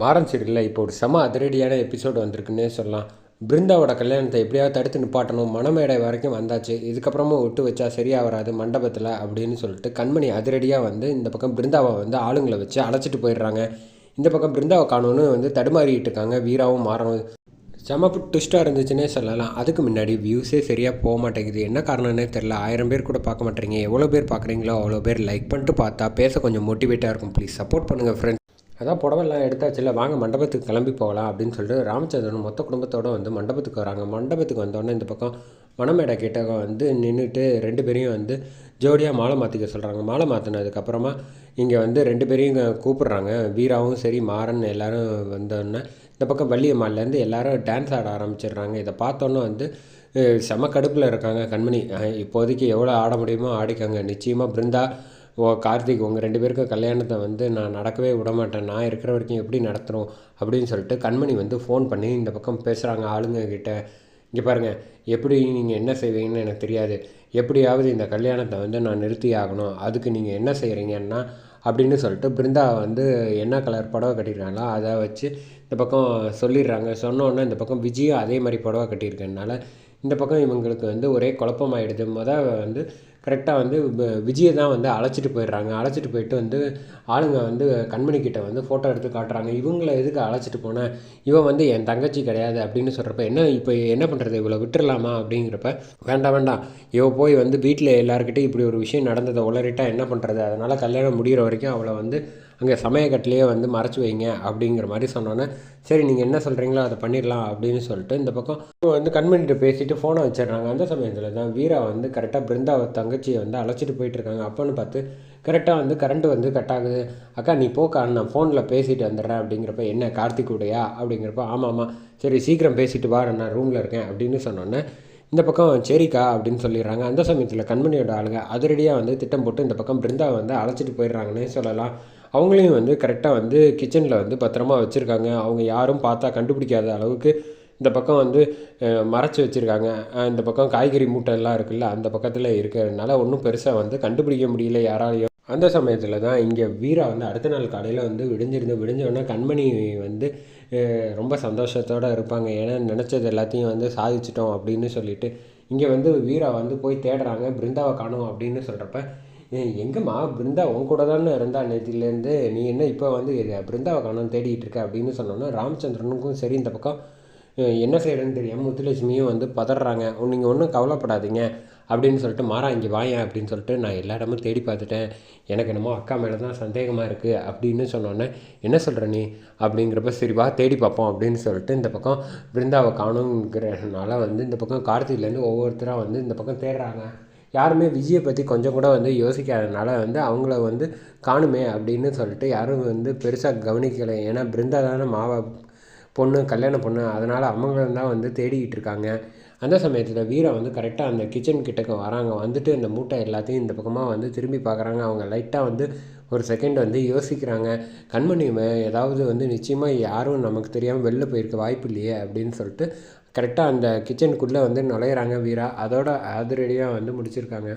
மாறன் சீரியலில் இப்போ ஒரு செம அதிரடியான எபிசோடு வந்திருக்குன்னே சொல்லலாம். பிருந்தாவோட கல்யாணத்தை எப்படியாவது தடுத்து நிப்பாட்டணும். மணமேடை வரைக்கும் வந்தாச்சு. இதுக்கப்புறமும் விட்டு வச்சா சரியாக வராது மண்டபத்தில் அப்படின்னு சொல்லிட்டு கண்மணி அதிரடியாக வந்து இந்த பக்கம் பிருந்தாவை வந்து ஆளுங்களை வச்சு அழைச்சிட்டு போயிடுறாங்க. இந்த பக்கம் பிருந்தாவை காணோன்னு வந்து தடுமாறிட்டு இருக்காங்க. வீராவும் மாறணும் செம ட்விஸ்ட்டாக இருந்துச்சுன்னே சொல்லலாம். அதுக்கு முன்னாடி வியூஸே சரியாக போக மாட்டேங்குது. என்ன காரணம்னே தெரில ஆயிரம் பேர் கூட பார்க்க மாட்டேறீங்க. எவ்வளோ பேர் பார்க்குறீங்களோ அவ்வளோ பேர் லைக் பண்ணிட்டு பார்த்தா பேச கொஞ்சம் மோட்டிவேட்டாக இருக்கும். ப்ளீஸ் சப்போர்ட் பண்ணுங்கள் ஃப்ரெண்ட்ஸ் அதான் புடவெல்லாம் எடுத்தாச்சுல வாங்க மண்டபத்துக்கு கிளம்பி போகலாம் அப்படின்னு சொல்லிட்டு ராமச்சந்திரன் மொத்த குடும்பத்தோடு வந்து மண்டபத்துக்கு வராங்க. மண்டபத்துக்கு வந்தோடனே இந்த பக்கம் மணமேடை கிட்ட வந்து நின்றுட்டு ரெண்டு பேரையும் வந்து ஜோடியாக மாலை மாற்றிக்க சொல்கிறாங்க மாலை மாற்றினதுக்கப்புறமா இங்கே வந்து ரெண்டு பேரையும் இங்க கூப்பிடுறாங்க. வீராவும் சரி மாறன் எல்லோரும் வந்தோடனே இந்த பக்கம் வள்ளியம்மாலேருந்து எல்லாரும் டான்ஸ் ஆட ஆரம்பிச்சிடுறாங்க. இதை பார்த்தோன்னே வந்து செம கடுப்பில் இருக்காங்க கண்மணி. இப்போதைக்கு எவ்வளோ ஆட முடியுமோ ஆடிக்கோங்க. நிச்சயமாக பிருந்தா ஓ கார்த்திக் உங்கள் ரெண்டு பேருக்கும் கல்யாணத்தை வந்து நான் நடக்கவே விட மாட்டேன் நான் இருக்கிற வரைக்கும் எப்படி நடத்துகிறோம் அப்படின்னு சொல்லிட்டு கண்மணி வந்து ஃபோன் பண்ணி இந்த பக்கம் பேசுகிறாங்க ஆளுங்க கிட்ட. இங்கே பாருங்கள் எப்படி நீங்கள் என்ன செய்வீங்கன்னு எனக்கு தெரியாது. எப்படியாவது இந்த கல்யாணத்தை வந்து நான் நிறுத்தி ஆகணும். அதுக்கு நீங்கள் என்ன செய்கிறீங்கன்னா அப்படின்னு சொல்லிட்டு பிருந்தா வந்து என்ன கலர் புடவை கட்டியிருக்காங்களோ அதை வச்சு இந்த பக்கம் சொல்லிடுறாங்க. சொன்னோன்னே இந்த பக்கம் விஜயும் அதே மாதிரி புடவை கட்டியிருக்கனால இந்த பக்கம் இவங்களுக்கு வந்து ஒரே குழப்பமாயிடுது. மொதல் வந்து கரெக்டாக வந்து விஜயை தான் வந்து அழைச்சிட்டு போயிடுறாங்க. அழைச்சிட்டு போயிட்டு வந்து ஆளுங்க வந்து கண்மணிக்கிட்ட வந்து ஃபோட்டோ எடுத்து காட்டுறாங்க. இவங்களை எதுக்கு அழைச்சிட்டு போனேன் இவன் வந்து என் தங்கச்சி கிடையாது அப்படின்னு சொல்கிறப்ப என்ன இப்போ என்ன பண்ணுறது இவ்வளோ விட்டுறலாமா அப்படிங்கிறப்ப வேண்டாம் வேண்டாம். இவ போய் வந்து வீட்டில் எல்லாருக்கிட்டையும் இப்படி ஒரு விஷயம் நடந்ததை உளறிட்டா என்ன பண்ணுறது அதனால் கல்யாணம் முடிகிற வரைக்கும் அவளை வந்து அங்கே சமயக்கட்டிலேயே வந்து மறைச்சி வைங்க அப்படிங்கிற மாதிரி சொன்னோன்னே சரி நீங்கள் என்ன சொல்கிறீங்களோ அதை பண்ணிடலாம் அப்படின்னு சொல்லிட்டு இந்த பக்கம் வந்து கண்மணிகிட்ட பேசிட்டு ஃபோனை வச்சிடுறாங்க. அந்த சமயத்தில் தான் வீரா வந்து கரெக்டாக பிருந்தாவை தங்கச்சியை வந்து அழைச்சிட்டு போயிட்டுருக்காங்க அப்போன்னு பார்த்து கரெக்டாக வந்து கரண்ட் வந்து கட் ஆகுது. அக்கா நீ போக்கா நான் ஃபோனில் பேசிட்டு வந்துடுறேன் அப்படிங்கிறப்ப என்ன கார்த்திக் உடையா அப்படிங்கிறப்ப ஆமாம் ஆமாம் சரி சீக்கிரம் பேசிட்டு வா நான் ரூமில் இருக்கேன் அப்படின்னு சொன்னோன்னே இந்த பக்கம் சரிக்கா அப்படின்னு சொல்லிடுறாங்க. அந்த சமயத்தில் கண்மணியோட ஆளுங்க அதிரடியாக வந்து திட்டம் போட்டு இந்த பக்கம் பிருந்தாவை வந்து அழைச்சிட்டு போயிடுறாங்கன்னே சொல்லலாம். அவங்களையும் வந்து கரெக்டாக வந்து கிச்சனில் வந்து பத்திரமா வச்சுருக்காங்க. அவங்க யாரும் பார்த்தா கண்டுபிடிக்காத அளவுக்கு இந்த பக்கம் வந்து மறைச்சி மறைச்சு வச்சுருக்காங்க. இந்த பக்கம் காய்கறி மூட்டை எல்லாம் இருக்குல்ல அந்த பக்கத்தில் இருக்கிறதுனால ஒன்றும் பெருசாக வந்து கண்டுபிடிக்க முடியல யாராலையும். அந்த சமயத்தில் தான் இங்கே வீரா வந்து அடுத்த நாள் காலையில் வந்து விடிஞ்சிருந்து விடிஞ்சோடனே கண்மணி வந்து ரொம்ப சந்தோஷத்தோடு இருப்பாங்க. ஏன்னா நினச்சது எல்லாத்தையும் வந்து சாதிச்சிட்டோம் அப்படின்னு சொல்லிட்டு இங்கே வந்து வீரா வந்து போய் தேடுறாங்க. பிருந்தாவை காணோம் அப்படின்னு சொல்கிறப்ப எங்கம்மா பிருந்தா உன் கூட தானே இருந்தா? நேற்றுலேருந்து நீ என்ன இப்போ வந்து பிருந்தாவை காணும் தேடிட்டு இருக்க அப்படின்னு சொன்னோன்னா ராமச்சந்திரனுக்கும் சரி இந்த பக்கம் என்ன செய்கிறேன்னு தெரியாமல் முத்துலட்சுமியும் வந்து பதறாங்க. நீங்கள் ஒன்றும் கவலைப்படாதீங்க அப்படின்னு சொல்லிட்டு மாறா இங்கே வாயேன் அப்படின்னு சொல்லிட்டு நான் எல்லா இடமும் தேடி பார்த்துட்டேன். எனக்கு என்னமோ அக்கா மேலே தான் சந்தேகமாக இருக்குது அப்படின்னு சொன்னோன்னே என்ன சொல்கிற நீ? அப்படிங்கிறப்ப சரி வா தேடி பார்ப்போம் அப்படின்னு சொல்லிட்டு இந்த பக்கம் பிருந்தாவை காணுங்கிறனால வந்து இந்த பக்கம் கார்த்திக்லேருந்து ஒவ்வொருத்தராக வந்து இந்த பக்கம் தேடுறாங்க. யாருமே விஜயை பற்றி கொஞ்சம் கூட வந்து யோசிக்காதனால வந்து அவங்கள வந்து காணுமே அப்படின்னு சொல்லிட்டு யாரும் வந்து பெருசாக கவனிக்கலை. ஏன்னா பிருந்தா தானே மாவா பொண்ணு கல்யாண பொண்ணு அதனால் அவங்க தான் வந்து தேடிக்கிட்டு இருக்காங்க. அந்த சமயத்தில் வீரா வந்து கரெக்டாக அந்த கிச்சன் கிட்டக்க வராங்க. வந்துட்டு அந்த மூட்டை எல்லாத்தையும் இந்த பக்கமாக வந்து திரும்பி பார்க்குறாங்க அவங்க லைட்டாக வந்து ஒரு செகண்ட் வந்து யோசிக்கிறாங்க. கண்மணி ஏதாவது வந்து நிச்சயமாக யாரும் நமக்கு தெரியாமல் வெளில போயிருக்க வாய்ப்பு இல்லையே அப்படின்னு சொல்லிட்டு கரெக்டாக அந்த கிச்சனுக்குள்ளே வந்து நுழையிறாங்க வீரா. அதோட அதிரடியாக வந்து முடிச்சிருக்காங்க.